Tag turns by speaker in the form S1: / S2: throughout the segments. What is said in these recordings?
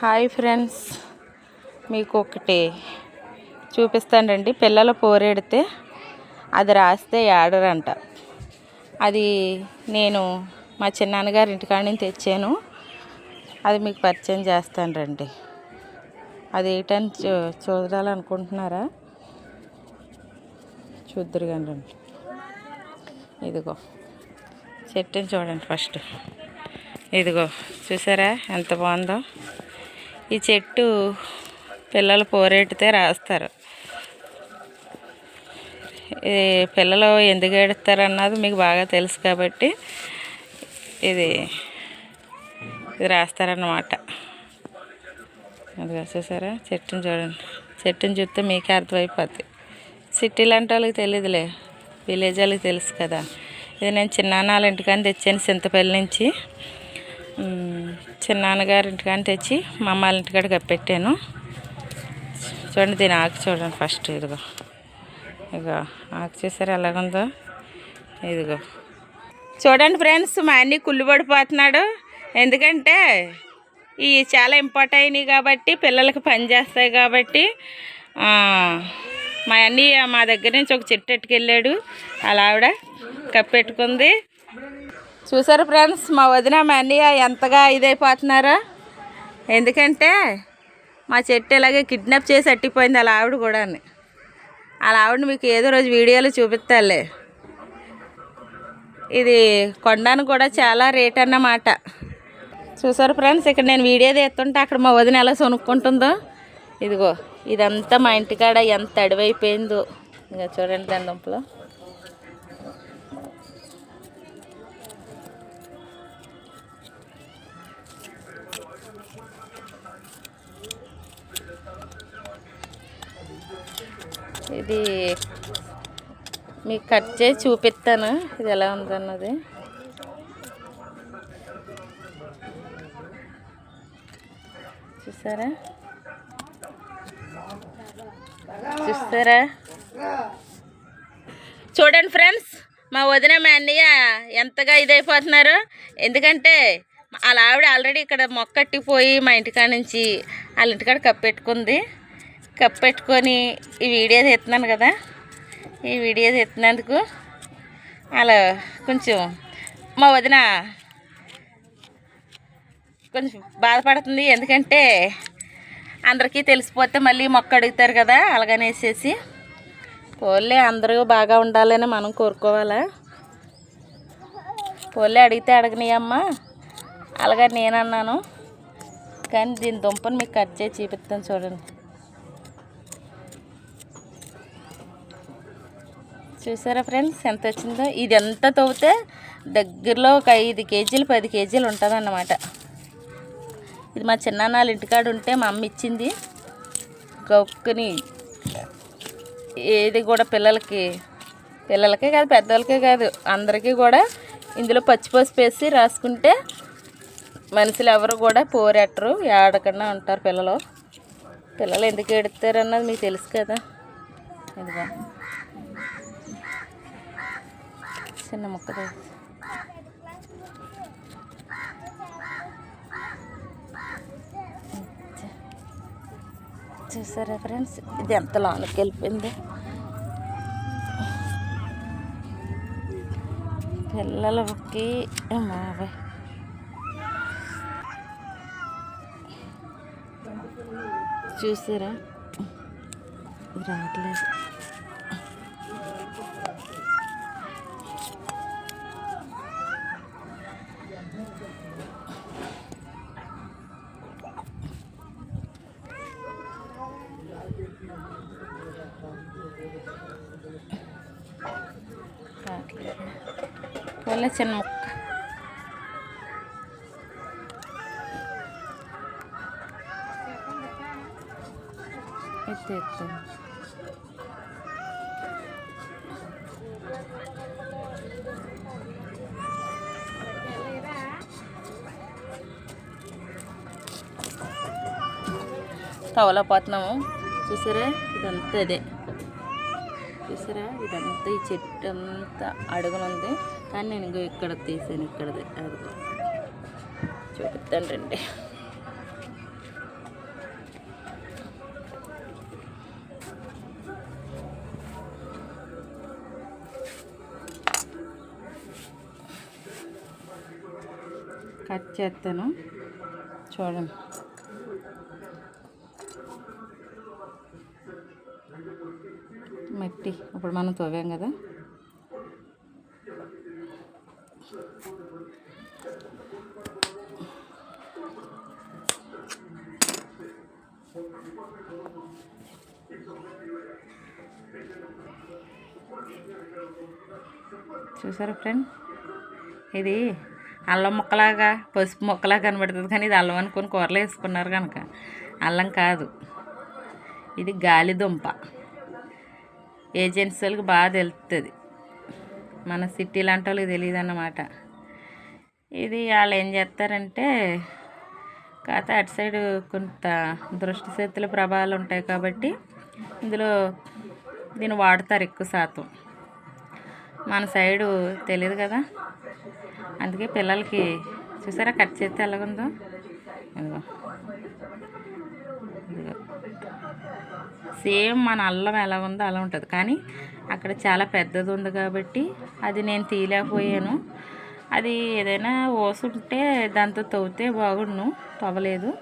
S1: Hi friends మీకు ఒకటి చూపిస్తానండి పిల్లలు పోరెడితే అది రాస్తే ఏడరంట. అది నేను మా చిన్నాన్నగారి ఇంటికాడ నుంచి తెచ్చాను. అది మీకు పరిచయం చేస్తాను రండి అది ఏంటని చూ చూడాలనుకుంటున్నారా చూద్దరు కానీ రండి. ఇదిగో చెట్టుని చూడండి ఫస్ట్. ఇదిగో చూసారా ఎంత బాగుందో? ఈ చెట్టు పిల్లలు పోరెడితే రాస్తారు. పిల్లలు ఎందుకు ఏడుస్తారు అన్నది మీకు బాగా తెలుసు కాబట్టి ఇది ఇది రాస్తారన్నమాట. అది వచ్చేసారా చెట్టుని చూడండి. చెట్టుని చూస్తే మీకే అర్థమైపోద్ది. సిటీ లాంటి వాళ్ళకి తెలియదులే విలేజ్ వాళ్ళకి తెలుసు కదా. ఇది నేను చిన్నాన్నల ఇంటికాని తెచ్చాను చింతపల్లి నుంచి. చిన్న చిన్నాన్నగారి ఇంటికాని తెచ్చి మా అమ్మాళ్ళ ఇంటికాడ కప్పెట్టాను చూడండి దీని ఆకు చూడండి ఫస్ట్ ఇదిగో. ఇదిగో ఆకు చూసారు ఎలాగుందో? ఇదిగో. చూడండి ఫ్రెండ్స్ మా అన్ని కుళ్ళు పడిపోతున్నాడు. ఎందుకంటే ఇవి చాలా ఇంపార్ట్ అయినాయి కాబట్టి పిల్లలకి పని చేస్తాయి కాబట్టి మా అన్ని మా దగ్గర నుంచి ఒక చెట్టు ఎట్టుకెళ్ళాడు. అలా ఆవిడ కప్పెట్టుకుంది. చూసారు ఫ్రెండ్స్ మా వదిన మా అన్నయ్య ఎంతగా ఇదైపోతున్నారో. ఎందుకంటే మా చెట్టు ఇలాగే కిడ్నాప్ చేసి అట్టిపోయింది అలా ఆవిడ కూడా అలా ఆవిడ మీకు ఏదో రోజు వీడియోలో చూపిస్తాలే. ఇది కొండానికి కూడా చాలా రేట్ అన్నమాట. చూసారు ఫ్రెండ్స్ ఇక్కడ నేను వీడియో తీస్తుంటే అక్కడ మా వదిన ఎలా సొనుక్కుంటుందో. ఇదిగో ఇదంతా మా ఇంటికాడ ఎంత అడివైపోయిందో. ఇంకా చూడండి దాని దుంపలు ఇది మీకు కట్ చేసి చూపిస్తాను. ఇది ఎలా ఉందన్నది. చూసారా? చూస్తారా? చూడండి ఫ్రెండ్స్ మా వదిన మా అన్నయ్య ఎంతగా ఇదైపోతున్నారు. ఎందుకంటే వాళ్ళ ఆవిడ ఆల్రెడీ ఇక్కడ మొక్కట్టిపోయి మా ఇంటికాడ నుంచి వాళ్ళ ఇంటికాడ కప్పెట్టుకుంది. కప్పెట్టుకొని ఈ వీడియో తీస్తున్నాను కదా. ఈ వీడియో తీస్తున్నందుకు అలా కొంచెం మా వదిన కొంచెం బాధపడుతుంది. ఎందుకంటే అందరికీ తెలిసిపోతే మళ్ళీ మొక్క అడుగుతారు కదా అలాగనేసేసి. పోలే అందరూ బాగా ఉండాలని మనం కోరుకోవాలా? పోలే అడిగితే అడగనీయమ్మా. అలాగా నేను అన్నాను కానీ దీని దుంపను మీకు కట్ చేసి చూపిస్తాను చూడండి. చూసారా ఫ్రెండ్స్? ఎంత వచ్చిందో? ఇది ఎంత తవ్వితే దగ్గరలో ఒక ఐదు కేజీలు పది కేజీలు ఉంటుందన్నమాట. ఇది మా చిన్నాన్నల ఇంటికాడ ఉంటే మా అమ్మ ఇచ్చింది. గొక్కుని ఏది కూడా పిల్లలకి పిల్లలకే కాదు పెద్దవాళ్ళకే కాదు అందరికీ కూడా ఇందులో పచ్చిపసుపు వేసి రాసుకుంటే మనుషులు ఎవరు కూడా పోరెట్టరు ఏడకుండా ఉంటారు పిల్లలు. పిల్లలు ఎందుకు ఎడుతారు అన్నది మీకు తెలుసు కదా. ఇదిగా. చిన్న ముక్క చూసారా ఫ్రెండ్స్? ఇది ఎంత లోనికి వెళ్ళిపోయింది. పిల్లలకి మావే. చూసారా? రావట్లేదు. పోలే చిన్న ముక్క. ఎత్తి ఎత్తు తవలా పోతున్నాము. చూసారా? ఇదంతా అదే చూసారా? ఇదంతా ఈ చెట్టు అంతా అడుగునుంది. కానీ నేను ఇంకో ఇక్కడ తీసాను ఇక్కడ చూపిస్తాను రండి. కట్ చేస్తాను. చూడండి. మట్టి. ఇప్పుడు మనం తోవాం కదా. చూసారా ఫ్రెండ్ ఇది అల్లం ముక్కలాగా పసుపు ముక్కలాగా కనబడుతుంది కానీ ఇది అల్లం అనుకుని కూరలో వేసుకున్నారు కనుక. అల్లం కాదు. ఇది గాలిదుంప ఏజెన్సీ వాళ్ళకి బాగా తెలుస్తుంది మన సిటీ లాంటి వాళ్ళకి తెలియదు అన్నమాట ఇది వాళ్ళు ఏం చేస్తారంటే కాకపోతే అటు సైడ్ కొంత దృష్టి శక్తుల ప్రభావాలు ఉంటాయి కాబట్టి ఇందులో దీన్ని వాడతారు ఎక్కువ శాతం. మన సైడు తెలియదు కదా. అందుకే పిల్లలకి చూసారా కట్ చేస్తే ఎలాగుందో? ఇదిగో. ఇదిగో. సేమ్ మన అల్లం ఎలా ఉందో అలా ఉంటుంది. కానీ అక్కడ చాలా పెద్దది ఉంది కాబట్టి అది నేను తీయలేకపోయాను. అది ఏదైనా ఓసుంటే దాంతో తవ్వితే బాగుండును తవ్వలేదు.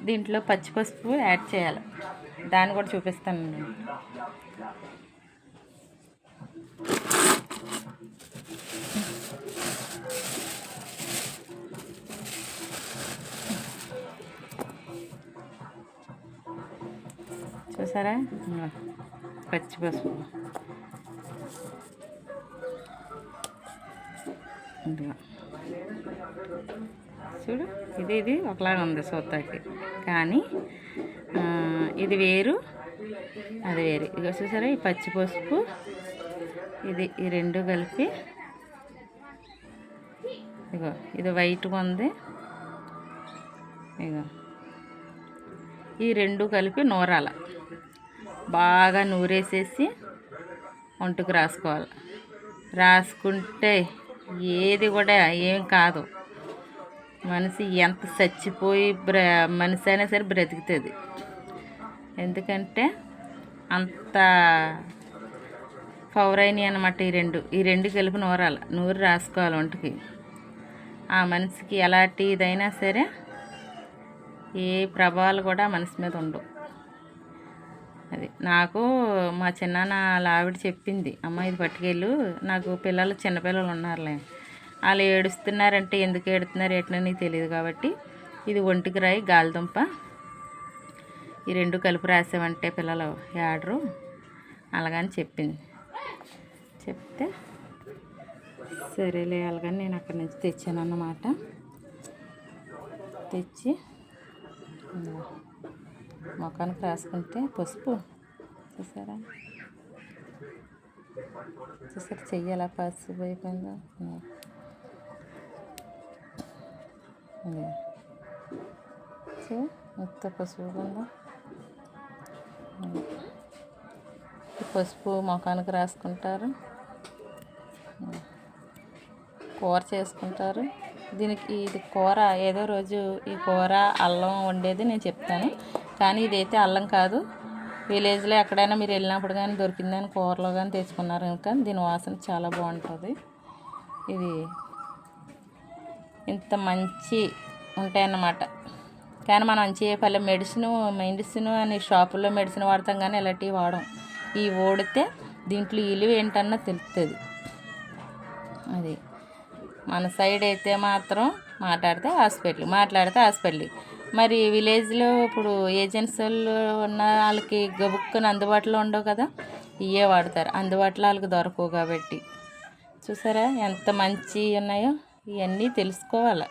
S1: దీంట్లో పచ్చి పసుపు యాడ్ చేయాలి. దాన్ని కూడా చూపిస్తాను. నేను చూసారా పచ్చి పసుపు. చూడు ఇది ఇది ఒకలాగా ఉంది సోతాకి కానీ ఇది వేరు. అది వేరు. ఇక చూసారా ఈ పచ్చి పసుపు. ఇది ఈ రెండు కలిపి. ఇగో ఇది వైట్గా ఉంది. ఇగో ఈ రెండు కలిపి నూరాల. బాగా నూరేసేసి ఒంటికి రాసుకోవాలి. రాసుకుంటే ఏది కూడా ఏం కాదు. మనిషి ఎంత చచ్చిపోయి బ్ర మనిషి అయినా సరే బ్రతుకుతుంది. ఎందుకంటే అంత పవర్ అయినాయి అనమాట ఈ రెండు ఈ రెండు కలిపి నూరాలి నూరు రాసుకోవాలి ఒంటికి. ఆ మనిషికి ఎలాంటి ఇదైనా సరే ఏ ప్రభావాలు కూడా మనిషి మీద ఉండవు. అది నాకు మా చిన్నాన్న వాళ్ళ ఆవిడ చెప్పింది అమ్మ ఇది పట్టుకెళ్ళు నాకు పిల్లలు చిన్నపిల్లలు ఉన్నారులే. వాళ్ళు ఏడుస్తున్నారంటే ఎందుకు ఏడుతున్నారు ఎట్లని నీకు తెలియదు కాబట్టి ఇది ఒంటికి రాయి గాలిదుంప ఈ రెండు కలిపి రాసామంటే పిల్లలు ఏడరు. అలాగని చెప్పింది. చెప్తే సరేలే అలాగని నేను అక్కడి నుంచి తెచ్చాను అన్నమాట తెచ్చి ముఖానికి రాసుకుంటే పసుపు. చూసారా? చూసారా? చెయ్యాలా పసుపు అయిపోయిందా? ఇదిగో. ఎంత పసుపు పసుపు ముఖానికి రాసుకుంటారు. కూర చేసుకుంటారు. దీనికి ఇది కూర ఏదో రోజు ఈ కూర అల్లం వండేది నేను చెప్తాను. కానీ ఇదైతే అల్లం కాదు. విలేజ్లో ఎక్కడైనా మీరు వెళ్ళినప్పుడు కానీ దొరికిందని కూరలో కానీ తెచ్చుకున్నారు కనుక దీని వాసన చాలా బాగుంటుంది. ఇది ఇంత మంచి ఉంటాయన్నమాట. కానీ మనం మంచి పల్లె మెడిసిన్ మెడిసిన్ అని షాపుల్లో మెడిసిన్ వాడతాం కానీ ఇలాంటివి వాడం. ఈ ఓడితే దీంట్లో ఇలువ ఏంటన్నా తెలుస్తుంది అది. మన సైడ్ అయితే మాత్రం మాట్లాడితే హాస్పిటల్ మాట్లాడితే హాస్పిటల్. మరి విలేజ్లో ఇప్పుడు ఏజెన్సీ వాళ్ళు ఉన్న వాళ్ళకి గబుక్కుని అందుబాటులో ఉండవు కదా. ఇవే వాడతారు. అందుబాటులో వాళ్ళకి దొరకవు కాబట్టి. చూసారా ఎంత మంచి ఉన్నాయో? ఇవన్నీ తెలుసుకోవాలి.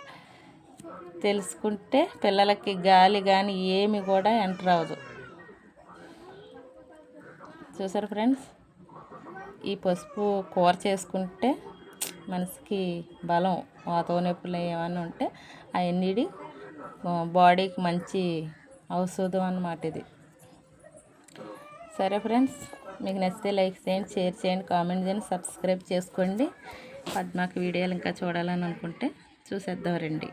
S1: తెలుసుకుంటే పిల్లలకి గాలి కానీ ఏమి కూడా ఎంటర్ అవ్వదు. చూసారు ఫ్రెండ్స్? ఈ పసుపు కూర చేసుకుంటే మనసుకి బలం వాతో నొప్పులు ఏమైనా ఉంటే అవన్నీ బాడీకి మంచి ఔషధం అన్నమాట ఇది. సరే ఫ్రెండ్స్ మీకు నచ్చితే లైక్ చేయండి షేర్ చేయండి కామెంట్ చేయండి సబ్స్క్రైబ్ చేసుకోండి. పద్మాకి వీడియోలు ఇంకా చూడాలని అనుకుంటే చూసేద్దాం రండి.